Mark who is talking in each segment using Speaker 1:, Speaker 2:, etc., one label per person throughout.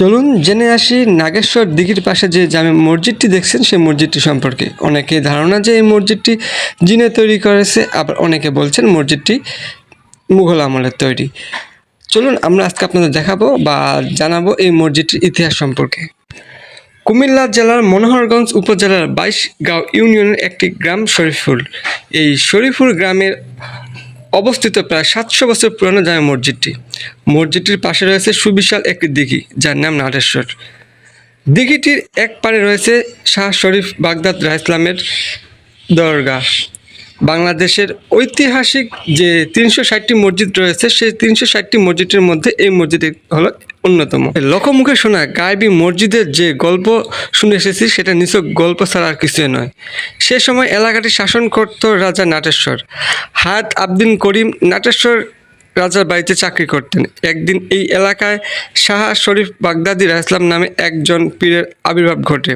Speaker 1: চলুন জেনে আসি নাগেশ্বর দিঘির পাশে যে জামে মসজিদটি দেখছেন, সেই মসজিদটি সম্পর্কে। অনেকে ধারণা যে এই মসজিদটি জিনে তৈরি করেছে, আবার অনেকে বলছেন মসজিদটি মুঘল আমলের তৈরি। চলুন আমরা আজকে আপনাদের দেখাবো বা জানাব এই মসজিদটির ইতিহাস সম্পর্কে। কুমিল্লা জেলার মনোহরগঞ্জ উপজেলার বাইশগাঁও ইউনিয়নের একটি গ্রাম শরীফুল। এই শরীফুল গ্রামের অবস্থিত প্রায় সাতশো বছর পুরানো জামে মসজিদটি। মসজিদটির পাশে রয়েছে সুবিশাল একটি দিঘি, যার নাম নাটেশ্বর। দিঘিটির এক পারে রয়েছে শাহ শরীফ বাগদাদ রাহ ইসলামের দরগা বাংলাদেশের ঐতিহাসিক যে তিনশো ষাটটি মসজিদ রয়েছে, সেই তিনশো ষাটটি মসজিদের মধ্যে এই মসজিদ হলো অন্যতম। লোকমুখে শোনা গায়েবী মসজিদের যে গল্প শুনে এসেছি, সেটা নিছক গল্প ছাড়া আর কিছুই নয়। সে সময় এলাকাটি শাসন করত রাজা নাটেশ্বর। হায়াত আবদিন করিম নাটেশ্বর রাজার বাড়িতে চাকরি করতেন। একদিন এই এলাকায় শাহ শরীফ বাগদাদি ইসলাম নামে একজন পীরের আবির্ভাব ঘটে।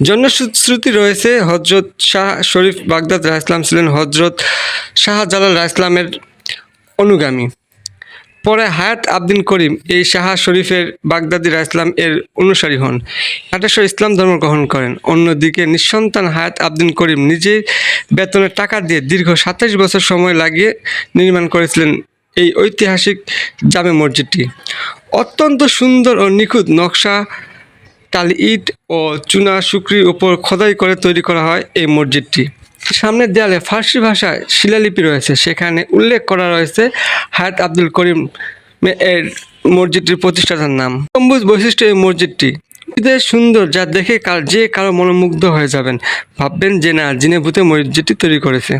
Speaker 1: জনশ্রুতি রয়েছে হজরত শাহ শরীফ বাগদাদ ইসলাম ছিলেন হজরত শাহজালাল ইসলামের অনুগামী। পরে হায়াত আবদিন করিম এই শাহ শরীফের বাগদাদি ইসলাম এর অনুসারী হন। আঠাশো ইসলাম ধর্ম গ্রহণ করেন। অন্যদিকে নিঃসন্তান হায়াত আবদিন করিম নিজে বেতনের টাকা দিয়ে দীর্ঘ সাতাশ বছর সময় লাগিয়ে নির্মাণ করেছিলেন এই ঐতিহাসিক জামে মসজিদটি। অত্যন্ত সুন্দর ও নিখুঁত নকশা টালি ইট ও চুনা শুকরির উপর খোদাই করে তৈরি করা হয় এই মসজিদটি। সামনের দেয়ালে ফার্সি ভাষায় শিলালিপি রয়েছে। সেখানে উল্লেখ করা রয়েছে হায়াত আব্দুল করিম এর মসজিদটির প্রতিষ্ঠাতার নাম। গম্বুজ বৈশিষ্ট্য এই মসজিদটি। ঈদের সুন্দর যা দেখে কার যে কারও মনোমুগ্ধ হয়ে যাবেন। ভাববেন যে না, জিনে ভূতে মসজিদটি তৈরি করেছে।